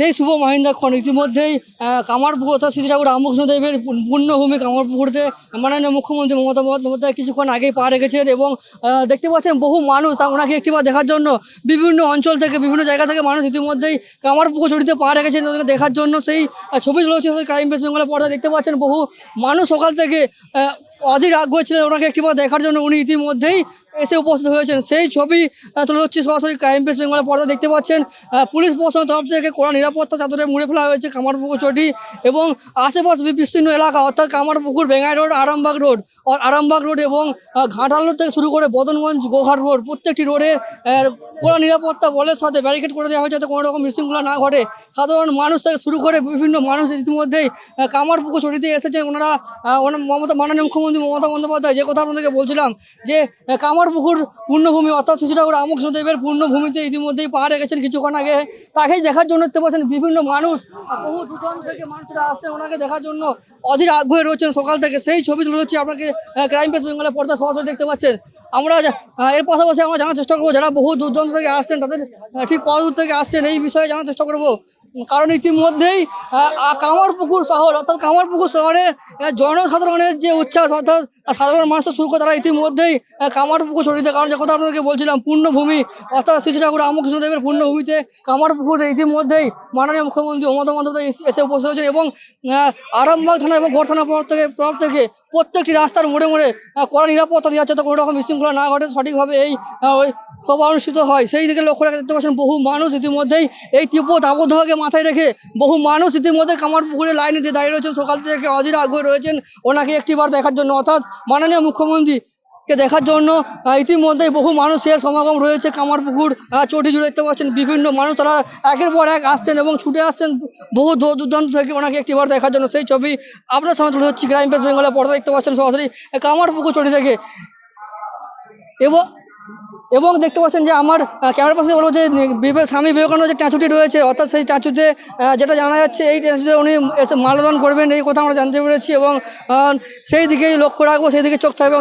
সেই শুভ মহিন্দাক্ষণ ইতিমধ্যেই কামারপুকুর অর্থাৎ শ্রী ঠাকুর রামকৃষ্ণদেবের পূর্ণভূমি কামারপুকুরতে মাননীয় মুখ্যমন্ত্রী মমতা বন্দ্যোপাধ্যায় কিছুক্ষণ আগেই পা রেখেছেন এবং দেখতে পাচ্ছেন বহু মানুষ তা ওনাকে একটিবার দেখার জন্য বিভিন্ন অঞ্চল থেকে, বিভিন্ন জায়গা থেকে মানুষ ইতিমধ্যেই কামারপুকুর চড়িতে পা রেখেছেন তাদেরকে দেখার জন্য। সেই ছবি তুলেছে ক্রাইম বেস বেঙ্গলের পর্দায় দেখতে পাচ্ছেন বহু মানুষ সকাল থেকে অধীর আগ্রহ ছিলেন ওনাকে একটিবার দেখার জন্য। উনি ইতিমধ্যেই এসে উপস্থিত হয়েছেন। সেই ছবি তুলে হচ্ছে সরাসরি ক্রাইম বেস বেঙ্গলের পর্দা দেখতে পাচ্ছেন। পুলিশ প্রশাসনের তরফ থেকে কড়া নিরাপত্তা চাদরে মুড়ে ফেলা হয়েছে কামারপুকুর চটি এবং আশেপাশ বিস্তীর্ণ এলাকা, অর্থাৎ Kamarpukur, Bengai road, Arambagh road Arambagh road এবং ঘাটাল রোড থেকে শুরু করে বদনগঞ্জ, গোঘাট রোড প্রত্যেকটি রোডে কড়া নিরাপত্তা বলের সাথে ব্যারিকেড করে দেওয়া হয়েছে যাতে কোনো রকম বিশৃঙ্খলা না ঘটে। সাধারণ মানুষ থেকে শুরু করে বিভিন্ন মানুষ ইতিমধ্যেই কামারপুকুর চটিতে এসেছেন। ওনারা মমতা মাননীয় মুখ্যমন্ত্রী মমতা বন্দ্যোপাধ্যায়, যে কথা আপনাদেরকে বলছিলাম, যে কামারপুকুর পূর্ণভূমি, অর্থাৎ শ্রী ঠাকুর রামকৃষ্ণদেবের পূর্ণভূমিতে ইতিমধ্যেই পা রেখেছেন কিছুক্ষণ আগে। তাকেই দেখার জন্য দেখতে পাচ্ছেন বিভিন্ন মানুষ বহু দূরান্ত থেকে মানুষরা আসছেন ওনাকে দেখার জন্য অধীর আগ্রহে রয়েছেন সকাল থেকে। সেই ছবি তুলে হচ্ছে আপনাকে ক্রাইম পেস বেঙ্গলের পর্দা সরাসরি দেখতে পাচ্ছেন। আমরা এর পাশাপাশি আমরা জানার চেষ্টা করব, যারা বহু দূর দূরান্ত থেকে আসছেন, তাদের ঠিক কত দূর থেকে আসছেন, এই বিষয়ে জানার চেষ্টা করব। কারণ ইতিমধ্যেই কামারপুকুর শহর, অর্থাৎ কামারপুকুর শহরে জনসাধারণের যে উচ্ছ্বাস, অর্থাৎ সাধারণ মানুষ তো শুরু করে তারা ইতিমধ্যেই কামারপুকুর ছড়িতে কারণ যে কথা আপনাকে বলছিলাম, পূর্ণভূমি, অর্থাৎ শ্রী ঠাকুর রামকৃষ্ণদেবের পূর্ণভূমিতে কামারপুকুরে ইতিমধ্যেই মাননীয় মুখ্যমন্ত্রী মমতা বন্দ্যোপাধ্যায় এসে- উপস্থিত হয়েছেন এবং আরামবাগ থানা এবং গড় থানা থেকে, তরফ থেকে প্রত্যেকটি রাস্তার মোড়ে মোড়ে কড়া নিরাপত্তা দেওয়া যাতে কোনো রকম বিশৃঙ্খলা না ঘটে, সঠিকভাবে এই সভা অনুষ্ঠিত হয়। সেই দিকে লক্ষ্য রেখে দেখতে পাচ্ছেন বহু মানুষ ইতিমধ্যেই এই তীব্র দাবদাহকে মাথায় রেখে বহু মানুষ ইতিমধ্যে কামারপুকুরে লাইনে দিয়ে দাঁড়িয়ে রয়েছেন। সকাল থেকে অধীর আগ্রহ রয়েছেন ওনাকে একটিবার দেখার জন্য। অর্থাৎ মাননীয় মুখ্যমন্ত্রী কে দেখার জন্য ইতিমধ্যে বহু মানুষের সমাগম রয়েছে কামারপুকুর চটি জুড়ে দেখতে পাচ্ছেন। বিভিন্ন মানুষ তারা একের পর এক আসছেন এবং ছুটে আসছেন। বহু দূর দূরান্ত থেকে ওনাকে একটিবার দেখার জন্য। সেই ছবি আপনার সামনে তুলে হচ্ছে ক্রাইম পেস বেঙ্গলের পর্দা দেখতে পাচ্ছেন সরাসরি কামারপুকুর চটি থেকে। এবং এবং দেখতে পাচ্ছেন যে আমার ক্যামেরা পাশে বলব যে স্বামী বিবেকানন্দ যে ট্যাঁচুটি রয়েছে, অর্থাৎ সেই ট্যাঁচুতে যেটা জানা যাচ্ছে, এই ট্যাঁচুতে উনি এসে মালদান করবেন, এই কথা আমরা জানতে পেরেছি এবং সেই দিকেই লক্ষ্য রাখব, সেই দিকে চোখ থাকবে।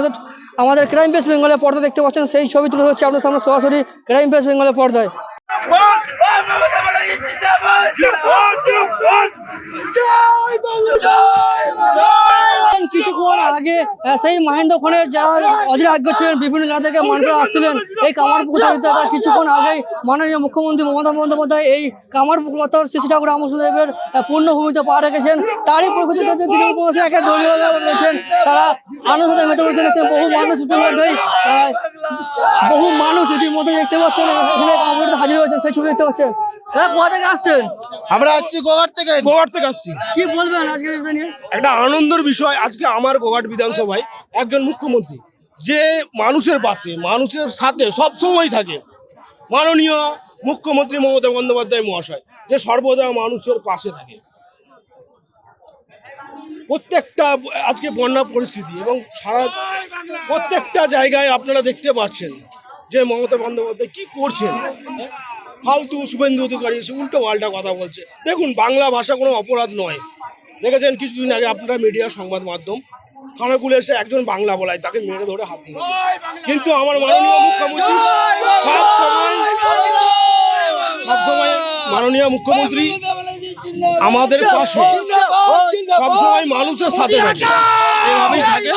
আমাদের ক্রাইম পেস বেঙ্গলের পর্দা দেখতে পাচ্ছেন, সেই ছবি তুলে হচ্ছে আপনার সামনে সরাসরি ক্রাইম পেস বেঙ্গলের পর্দায়। কিছুক্ষণ আগে সেই মহেন্দ্র খনের যারা অধীর আগ্রহ ছিলেন বিভিন্ন জায়গা থেকে মানুষরা আসছিলেন এই কামারপুকুর চরিত্রে তারা কিছুক্ষণ আগেই মাননীয় মুখ্যমন্ত্রী মমতা বন্দ্যোপাধ্যায় এই কামারপুকুর শ্রী ঠাকুর আহ, পূর্ণভূমিতে পা রেখেছেন। তারই প্রকৃতিতে তৃণমূল কংগ্রেসের একটা দলীয় তারা আনন্দে মেতে পড়েছেন বহু মানুষ ইতিমধ্যেই বহু মানুষ ইতিমধ্যে দেখতে পাচ্ছেন এখানে হাজির হয়েছেন সেই ছবি দেখতে পাচ্ছেন। কোথা থেকে আসছেন? আমরা আসছি গোঘাট থেকে গোঘাট থেকে আসছি। কি বলবেন আজকে একটা আনন্দের বিষয় আজকে আমার গোঘাট বিধানসভায় একজন মুখ্যমন্ত্রী যে মানুষের পাশে মানুষের সাথে সব সময় থাকে মাননীয় মুখ্যমন্ত্রী মমতা বন্দ্যোপাধ্যায় মহাশয় যে সর্বদা মানুষের পাশে থাকে। প্রত্যেকটা, আজকে বন্যা পরিস্থিতি এবং সারা প্রত্যেকটা জায়গায় আপনারা দেখতে পাচ্ছেন যে মমতা বন্দ্যোপাধ্যায় কী করছেন হ্যাঁ? ফালতু শুভেন্দু অধিকারী এসে উল্টো পাল্টা কথা বলছে দেখুন, বাংলা ভাষা কোনো অপরাধ নয় দেখেছেন, কিছুদিন আগে আপনারা মিডিয়া সংবাদ মাধ্যম, খানাকুলে এসে একজন বাংলা বলায় তাকে মেরে ধরে হাত দিয়েছে। কিন্তু আমার মাননীয় মুখ্যমন্ত্রী সব সময় সব সময় মাননীয় মুখ্যমন্ত্রী আমাদের পাশে সবসময় মানুষের সাথে থাকে। এভাবেই থাকে।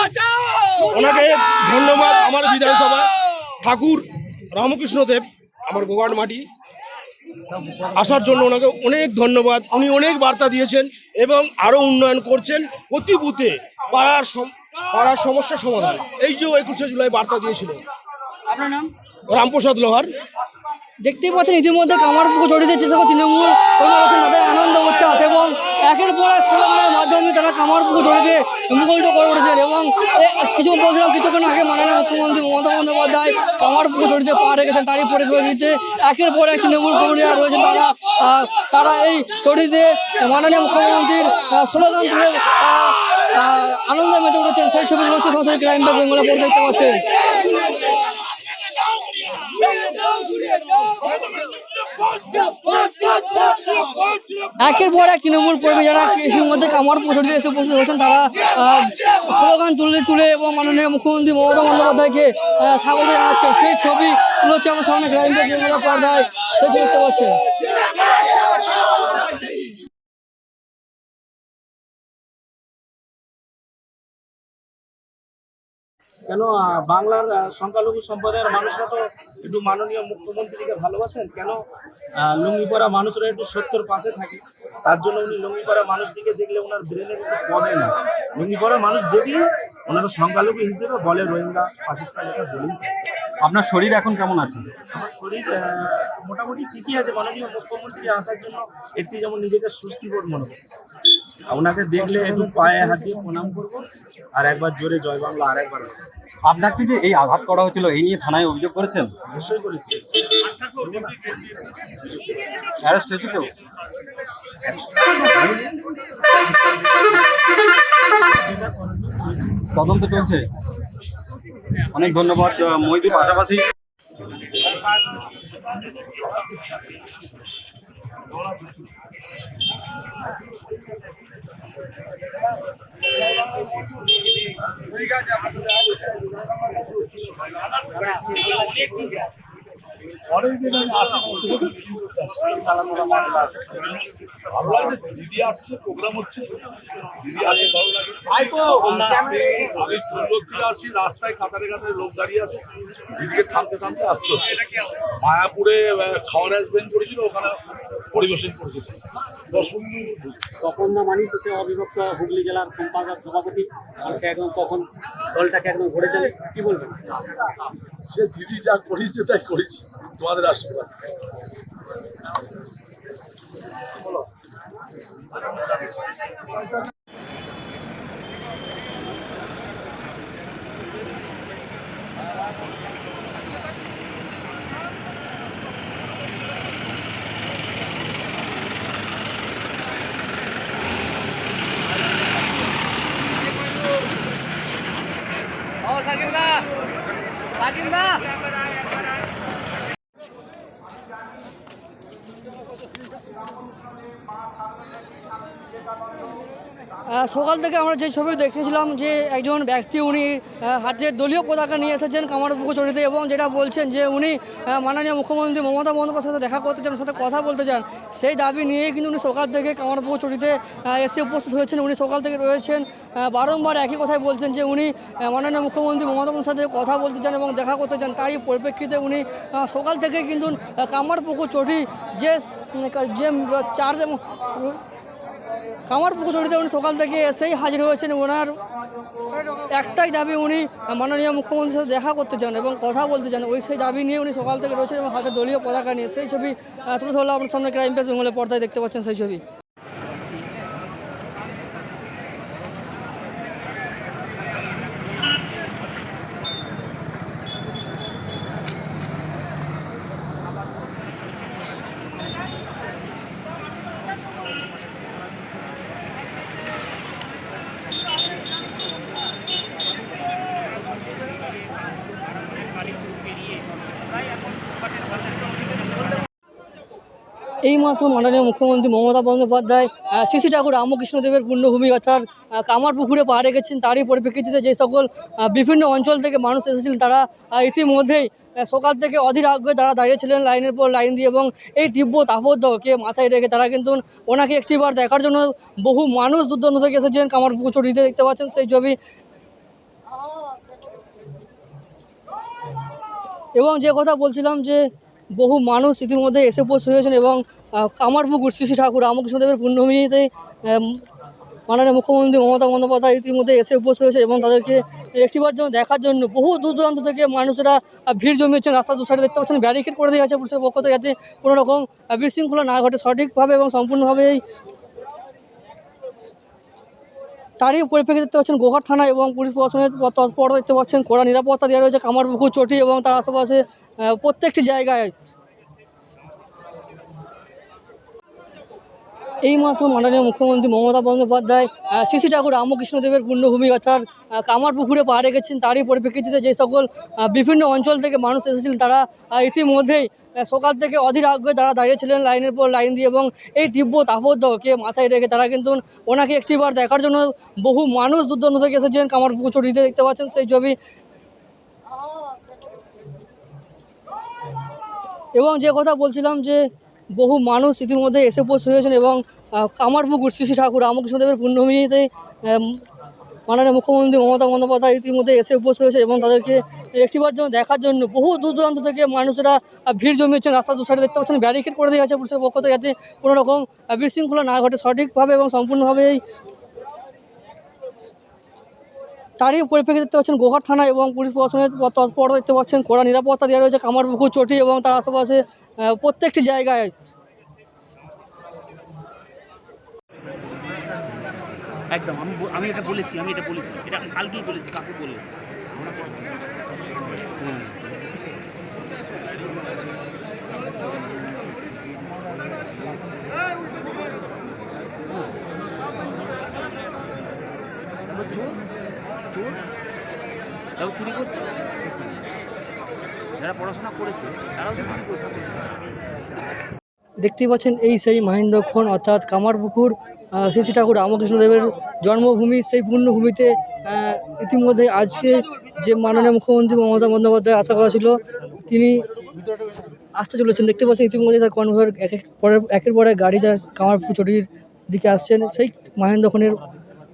ওনাকে ধন্যবাদ আমার বিধানসভা ঠাকুর রামকৃষ্ণ দেব আমার গোগাট মাটি। আসার জন্য ওনাকে অনেক ধন্যবাদ। উনি অনেক বার্তা দিয়েছেন এবং আরও উন্নয়ন করছেন। প্রতি বুথে পাড়ার সম- পাড়ার সমস্যা সমাধান। এই যে একুশে জুলাই বার্তা দিয়েছিল। আপনার নাম? রামপ্রসাদ লোহার। দেখতেই পাচ্ছেন, ইতিমধ্যে কামারপুকুর চড়িতে যে সকল তৃণমূল কর্মী তাদের আনন্দ, উচ্ছ্বাস এবং একের পর এক স্লোগানের মাধ্যমে তারা কামারপুকুর চড়িতে মুখরিত করে উঠেছেন এবং কিছুক্ষণ বলছিলাম, কিছুক্ষণ আগে মাননীয় মুখ্যমন্ত্রী মমতা বন্দ্যোপাধ্যায় কামার কামারপুকুর চড়িতে পা রেখেছেন, তারই পরিপ্রেক্ষিতে একের পর এক তৃণমূল কর্মীরা রয়েছেন তারা তারা এই চড়িতে মাননীয় মুখ্যমন্ত্রীর স্লোগান তুলে আনন্দে মেতে উঠেছেন। সেই ছবিগুলো হচ্ছে সরাসরি ক্রাইম বেঙ্গলে পড়ে দেখতে পাচ্ছেন। একের পর এক তৃণমূল কর্মী যারা কৃষির মধ্যে কামার প্রচুর এসে উপস্থিত হয়েছেন, তারা স্লোগান তুলে তুলে এবং মাননীয় মুখ্যমন্ত্রী মমতা বন্দ্যোপাধ্যায়কে স্বাগত জানাচ্ছেন সেই ছবি হচ্ছে আমার সামনে গ্রামীণ পর্দায়। সেই ছবি দেখতে পাচ্ছেন। কেন বাংলার সংখ্যালঘু সম্প্রদায়ের মানুষরা তো একটু মাননীয় মুখ্যমন্ত্রীকে ভালোবাসেন কেন লুঙ্গি পরা মানুষরা একটু সত্যর পাশে থাকে? তার জন্য উনি লুঙ্গি পরা মানুষদিকে দেখলে ওনার ব্রেনের একটু কমে না। লুঙ্গি পরা মানুষ দেখলে ওনারা সংখ্যালঘু হিসেবে বলে রোহিঙ্গা পাকিস্তান এটা বলেই আপনার শরীর এখন কেমন আছে? আমার শরীর মোটামুটি ঠিকই আছে। মাননীয় মুখ্যমন্ত্রী আসার জন্য একটি যেমন নিজেকে সুস্থিবোধ মনে করছে ওনাকে দেখলে একটু পায়ে হাত দিয়ে প্রণাম করব। আর একবার জোরে জয় বাংলা আর একবার আপনাকে যে এই আঘাত করা হয়েছিল এই নিয়ে থানায় অভিযোগ করেছেন? অবশ্যই করেছি। অ্যারেস্ট হয়েছে কেউ? তদন্ত চলছে। অনেক ধন্যবাদ আহ, মহিদুর। আসি দিদি আসছে প্রোগ্রাম হচ্ছে দিদি আসে ভালো লাগে আমি থেকে আসছি রাস্তায় কাতারে কাতারে লোক দাঁড়িয়ে আছে দিদিকে থামতে থামতে আসতে হচ্ছে মায়াপুরে খাওয়ার অ্যারেঞ্জমেন্ট করেছিল, ওখানে পরিবেশন করেছিল। দশ পনেরো তখন না মানি তো সে অবিভক্ত হুগলি জেলার সম্পাদক সভাপতি আর সে একদম তখন দলটাকে একদম ঘুরেছেন। কি বলবেন? সে দিদি যা করেছে তাই করেছে। তোমাদের আশীর্বাদ। બાકી সকাল থেকে আমরা যে ছবি দেখেছিলাম যে একজন ব্যক্তি উনি হাতে দলীয় পতাকা নিয়ে এসেছেন কামারপুকুর চড়িতে এবং যেটা বলছেন যে উনি মাননীয় মুখ্যমন্ত্রী মমতা বন্দ্যোপাধ্যায়ের সাথে দেখা করতে চান সাথে কথা বলতে চান সেই দাবি নিয়েই কিন্তু উনি সকাল থেকে কামারপুকুর চড়িতে এসে উপস্থিত হয়েছেন। উনি সকাল থেকে রয়েছেন বারংবার একই কথাই বলছেন যে উনি মাননীয় মুখ্যমন্ত্রী মমতা বন্দ্যোপাধ্যায়ের সাথে কথা বলতে চান এবং দেখা করতে চান। তারই পরিপ্রেক্ষিতে উনি সকাল থেকে কিন্তু আহ, কামারপুকুর চটি যে যে চার কামার পুকুর চড়িতে উনি সকাল থেকে এসেই হাজির হয়েছেন। ওনার একটাই দাবি উনি মাননীয় মুখ্যমন্ত্রীর সাথে দেখা করতে চান এবং কথা বলতে চান। ওই সেই দাবি নিয়ে উনি সকাল থেকে রয়েছেন এবং হাতে দলীয় পতাকা নিয়ে সেই ছবি তুলে ধরলো আপনার সামনে ক্রাইম পেস বেঙ্গলের পর্দায় দেখতে পাচ্ছেন সেই ছবি। এইমাত্র মাননীয় মুখ্যমন্ত্রী মমতা বন্দ্যোপাধ্যায় শ্রী ঠাকুর রামকৃষ্ণদেবের পুণ্যভূমি অর্থাৎ আহ, কামারপুকুরে পা রেখেছেন তারই পরিপ্রেক্ষিতে যে সকল বিভিন্ন অঞ্চল থেকে মানুষ এসেছিলেন তারা ইতিমধ্যেই সকাল থেকে অধীর আগ্রহে তারা দাঁড়িয়েছিলেন লাইনের পর লাইন দিয়ে এবং এই তীব্র তাপদ্যকে মাথায় রেখে তারা কিন্তু ওনাকে একটিবার দেখার জন্য বহু মানুষ দূর থেকে এসেছিলেন কামার পুকুর চটিতে দেখতে পাচ্ছেন সেই ছবি। এবং যে কথা বলছিলাম যে বহু মানুষ ইতিমধ্যে এসে উপস্থিত হয়েছেন এবং কামারপুকুর শ্রী শ্রী ঠাকুর রামকৃষ্ণদেবের পূর্ণভূমিতে আম, মাননীয় মুখ্যমন্ত্রী মমতা বন্দ্যোপাধ্যায় ইতিমধ্যে এসে উপস্থিত হয়েছে এবং তাদেরকে একটিবার জন্য দেখার জন্য বহু দূর দূরান্ত থেকে মানুষেরা ভিড় জমিয়েছেন। রাস্তা দু সাইডে দেখতে পাচ্ছেন ব্যারিকেড করে দেওয়া আছে পুলিশের পক্ষ থেকে যাতে কোনো রকম বিশৃঙ্খলা না ঘটে সঠিকভাবে এবং সম্পূর্ণভাবে এই তারই পরিপ্রেক্ষিতে দেখতে পাচ্ছেন গোহাট থানা এবং পুলিশ প্রশাসনের তৎপরতা দেখতে পাচ্ছেন, কড়া নিরাপত্তা দেওয়া রয়েছে, কামারপুকুর, চটি এবং তার আশেপাশে প্রত্যেকটি জায়গায় এইমাত্র মাননীয় মুখ্যমন্ত্রী মমতা বন্দ্যোপাধ্যায় শ্রী ঠাকুর রামকৃষ্ণদেবের পুণ্যভূমি অর্থাৎ আহ, কামারপুকুরে পা রেখেছেন তারই পরিপ্রেক্ষিতে যে সকল বিভিন্ন অঞ্চল থেকে মানুষ এসেছিলেন তারা ইতিমধ্যেই সকাল থেকে অধীর আগ্রহে তারা দাঁড়িয়েছিলেন লাইনের পর লাইন দিয়ে এবং এই তীব্র তাপদ্যকে মাথায় রেখে তারা কিন্তু ওনাকে একটিবার দেখার জন্য বহু মানুষ দূর থেকে এসেছিলেন কামার পুকুর চটিতে দেখতে পাচ্ছেন সেই ছবি। এবং যে কথা বলছিলাম যে বহু মানুষ ইতিমধ্যে এসে উপস্থিত হয়েছেন এবং কামারপুকুর শ্রী শ্রী ঠাকুর রামকৃষ্ণদেবের পূর্ণভূমিতে আম, মাননীয় মুখ্যমন্ত্রী মমতা বন্দ্যোপাধ্যায় ইতিমধ্যে এসে উপস্থিত হয়েছে এবং তাদেরকে একটিবার জন্য দেখার জন্য বহু দূর দূরান্ত থেকে মানুষেরা ভিড় জমিয়েছেন। রাস্তা দু সাইডে দেখতে পাচ্ছেন ব্যারিকেড করে দেওয়া হয়েছে পুলিশের পক্ষ থেকে যাতে কোনো রকম বিশৃঙ্খলা না ঘটে সঠিকভাবে এবং সম্পূর্ণভাবে এই তারই পরিপ্রেক্ষিতে দেখতে পাচ্ছেন গোহাট থানা এবং পুলিশ প্রশাসনের তৎপরতা দেখতে পাচ্ছেন কড়া নিরাপত্তা দেওয়া রয়েছে, কামারপুকুর, চটি এবং তার আশেপাশে প্রত্যেকটি জায়গায়। একদম, আমি আমি এটা বলেছি, আমি এটা বলেছি। এটা কালকেই বলেছি কাকে বলে এবার চোর? তাও চুরি করছে? যারা পড়াশোনা করেছে, তারাও তো চুরি করছে। দেখতেই পাচ্ছেন এই সেই মাহিন্দক্ষণ অর্থাৎ কামারপুকুর শ্রী শ্রী ঠাকুর রামকৃষ্ণদেবের জন্মভূমি, সেই পূর্ণভূমিতে ইতিমধ্যে আজকে যে মাননীয় মুখ্যমন্ত্রী মমতা বন্দ্যোপাধ্যায় আশা করা ছিল, তিনি আসতে চলেছেন। দেখতে পাচ্ছেন ইতিমধ্যে তার কনভয়ের এক এক পরে একের পরে গাড়ি তার কামারপুকুর চটির দিকে আসছেন। সেই মাহেন্দ্রক্ষণের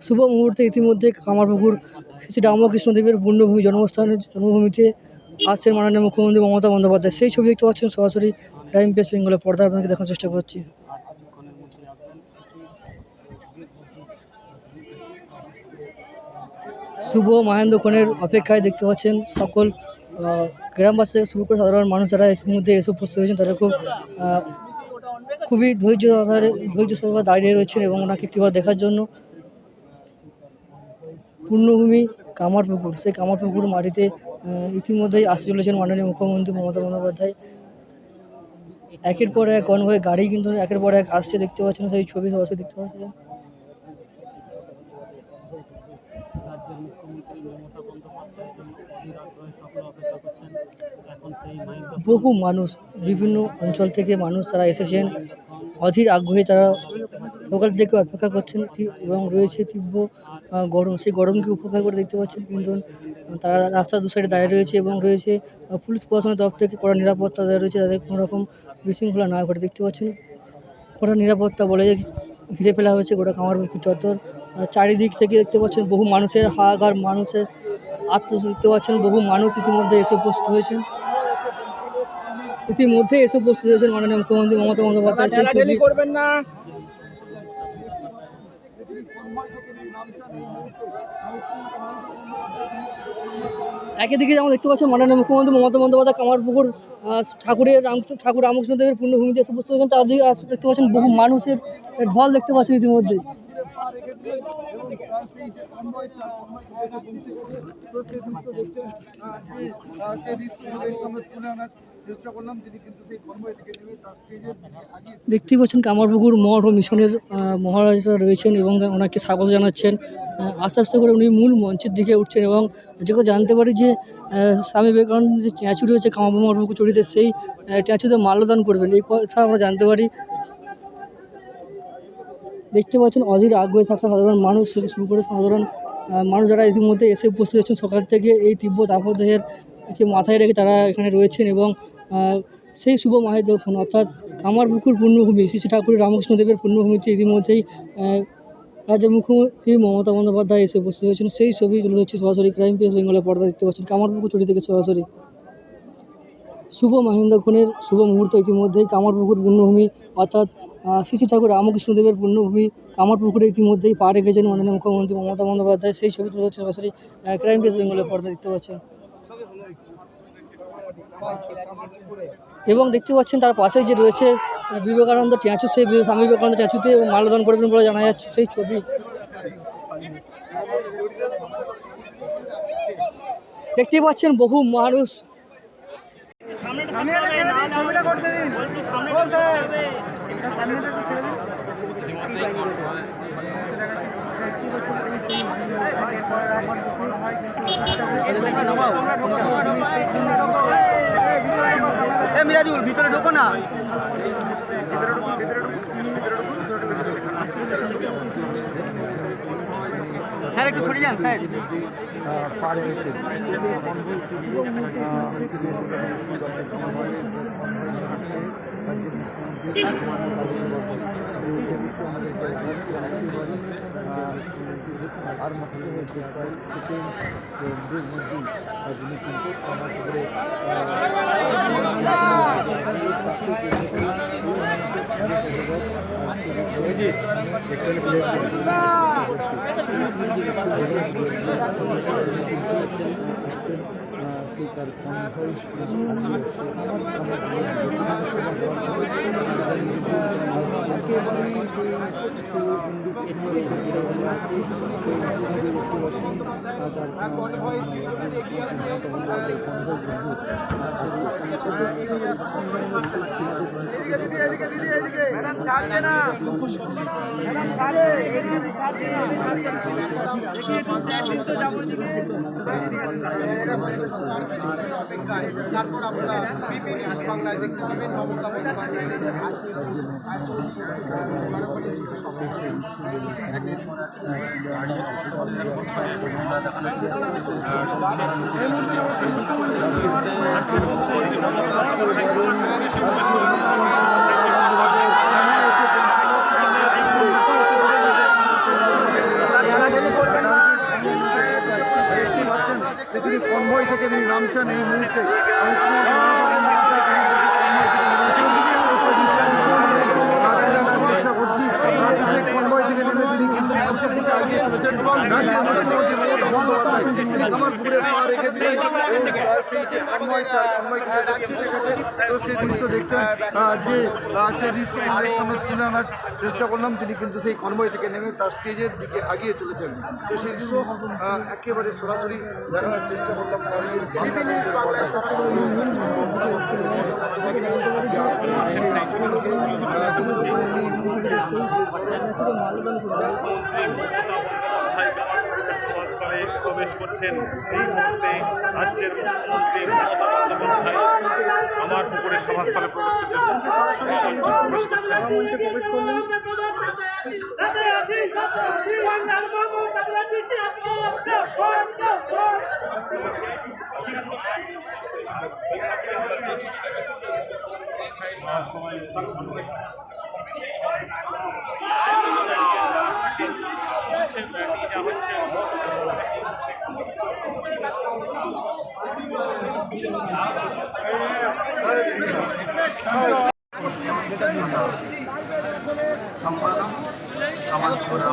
শুভ মুহূর্তে ইতিমধ্যে কামারপুকুর শ্রী রামকৃষ্ণদেবের পূর্ণভূমি জন্মস্থানের জন্মভূমিতে আসছেন মাননীয় মুখ্যমন্ত্রী মমতা বন্দ্যোপাধ্যায়। সেই ছবি দেখতে পাচ্ছেন সরাসরি টাইম পেস বেঙ্গলের পর্দা আপনাকে দেখার চেষ্টা করছি। শুভ মহেন্দ্র মহেন্দ্রক্ষণের অপেক্ষায় দেখতে পাচ্ছেন সকল গ্রামবাসী থেকে শুরু করে সাধারণ মানুষ যারা এর মধ্যে এসে উপস্থিত হয়েছেন। তারা খুব খুবই ধৈর্য ধৈর্য সহকারে দাঁড়িয়ে রয়েছেন এবং ওনাকে একটিবার দেখার জন্য পূর্ণভূমি কামারপুকুর। সেই কামারপুকুর মাটিতে ইতিমধ্যেই আসতে চলেছেন মাননীয় মুখ্যমন্ত্রী মমতা বন্দ্যোপাধ্যায়। একের পর এক কনভয় গাড়ি কিন্তু একের পর এক আসছে দেখতে পাচ্ছেন সেই ছবি সরাসরি দেখতে পাচ্ছেন। বহু মানুষ বিভিন্ন অঞ্চল থেকে মানুষ তারা এসেছেন। অধীর আগ্রহে তারা সকাল থেকে অপেক্ষা করছেন এবং রয়েছে তীব্র গরম। সেই গরমকে উপেক্ষা করে দেখতে পাচ্ছেন কিন্তু তারা রাস্তার দু সাইডে দাঁড়িয়ে রয়েছে এবং রয়েছে পুলিশ প্রশাসনের তরফ থেকে কড়া নিরাপত্তা দেওয়া রয়েছে তাদের কোনো রকম বিশৃঙ্খলা না ঘটে। দেখতে পাচ্ছেন, কড়া নিরাপত্তা বলে যে ঘিরে ফেলা হয়েছে গোটা কামারপুকুর চত্বর। চারিদিক থেকে দেখতে পাচ্ছেন বহু মানুষের হাহাকার, মানুষের আত্মীয় দেখতে পাচ্ছেন বহু মানুষ ইতিমধ্যে এসে উপস্থিত হয়েছেন। ইতিমধ্যে এসে উপস্থিত হয়েছেন মাননীয় মুখ্যমন্ত্রী মমতা বন্দ্যোপাধ্যায়। সেই ছবি করবেন না। একই দিকে যেমন দেখতে পাচ্ছেন মাননীয় মুখ্যমন্ত্রী মমতা বন্দ্যোপাধ্যায় কামারপুকুর ঠাকুরের রামকৃষ্ণ ঠাকুর রামকৃষ্ণদেবের পূর্ণভূমিতে এসে উপস্থিত হয়েছেন তার দিকে দেখতে পাচ্ছেন বহু মানুষের ঢল দেখতে পাচ্ছেন ইতিমধ্যে। সেই নেমে তার আগে দেখতেই পাচ্ছেন কামারপুকুর মঠ ও মিশনের মহারাজরা রয়েছেন এবং ওনাকে স্বাগত জানাচ্ছেন। আস্তে আস্তে করে উনি মূল মঞ্চের দিকে উঠছেন এবং যেটা জানতে পারি যে স্বামী বিবেকানন্দ যে ট্যাঁচু রয়েছে কামারপুকুর চুরিতে সেই আহ, ট্যাঁচুতে মাল্যদান করবেন। এই কথা আমরা জানতে পারি। দেখতে পাচ্ছেন অধীর আগ্রহে থাকা সাধারণ মানুষ শুরু করে সাধারণ মানুষ যারা ইতিমধ্যে এসে উপস্থিত হচ্ছেন সকাল থেকে এই তীব্র তাপদেহের মাথায় রেখে তারা এখানে রয়েছেন এবং সেই শুভ মাহের দর্শন অর্থাৎ কামারপুকুর পূর্ণভূমি, শ্রী শ্রী ঠাকুর রামকৃষ্ণদেবের পূর্ণভূমিতে ইতিমধ্যেই রাজ্যের মুখ্যমন্ত্রী মমতা বন্দ্যোপাধ্যায় এসে উপস্থিত হয়েছেন। সেই ছবি তুলে ধরছে সরাসরি ক্রাইম পেস বেঙ্গলের পর্দা দেখতে পাচ্ছেন। কামারপুকুর চুরি থেকে সরাসরি। শুভ মহেন্দ্রক্ষণের শুভ মুহূর্ত ইতিমধ্যেই কামারপুকুর পূর্ণভূমি, অর্থাৎ শ্রী ঠাকুর রামকৃষ্ণদেবের পূর্ণভূমি কামারপুকুরে ইতিমধ্যেই পা রেখেছেন মাননীয় মুখ্যমন্ত্রী মমতা বন্দ্যোপাধ্যায়। সেই ছবি তুলে ধরছে সরাসরি ক্রাইম পেস বেঙ্গলের পর্দা দেখতে পাচ্ছেন। এবং দেখতে পাচ্ছেন তার পাশে যে রয়েছে বিবেকানন্দ ট্যাঁচু, সেই স্বামী বিবেকানন্দ ট্যাঁচুতে এবং মাল্যদান করবেন বলে জানা যাচ্ছে সেই ছবি। দেখতে পাচ্ছেন বহু মানুষ। মিরাজুল ভিতরে ঢোকো না। স্যার একটু সরে যান স্যার। রাজ্যের আর মাত্র সেকেন্ড যিনি কিন্তু আমার উপরে তার তারপর আপনারা বিপি বাংলায় দেখতে পাবেন মমতা আজকে তিনি কনভয় থেকে তিনি নামছেন এই মুহূর্তে। করছি। তিনি কিন্তু মঞ্চের দিকে তো সেই দৃশ্য দেখছেন। যে সেই দৃশ্য আমাদের সামনে তুলে আনার চেষ্টা করলাম, তিনি কিন্তু সেই কনভয় থেকে নেমে তার স্টেজের দিকে আগিয়ে চলেছেন। তো সেই দৃশ্য একেবারে সরাসরি দেখানোর চেষ্টা করলাম। সরাসরি মুখ্যমন্ত্রী মমতা বন্দ্যোপাধ্যায় কামারপুকুরের সভাস্থলে প্রবেশ করছেন এই মুহূর্তে রাজ্যের মুখ্যমন্ত্রী মমতা বন্দ্যোপাধ্যায়। আমার পুকুরের সভাস্থলে প্রবেশ করছেন প্রবেশ করছেন। সম্পাদক আমার ছোড়া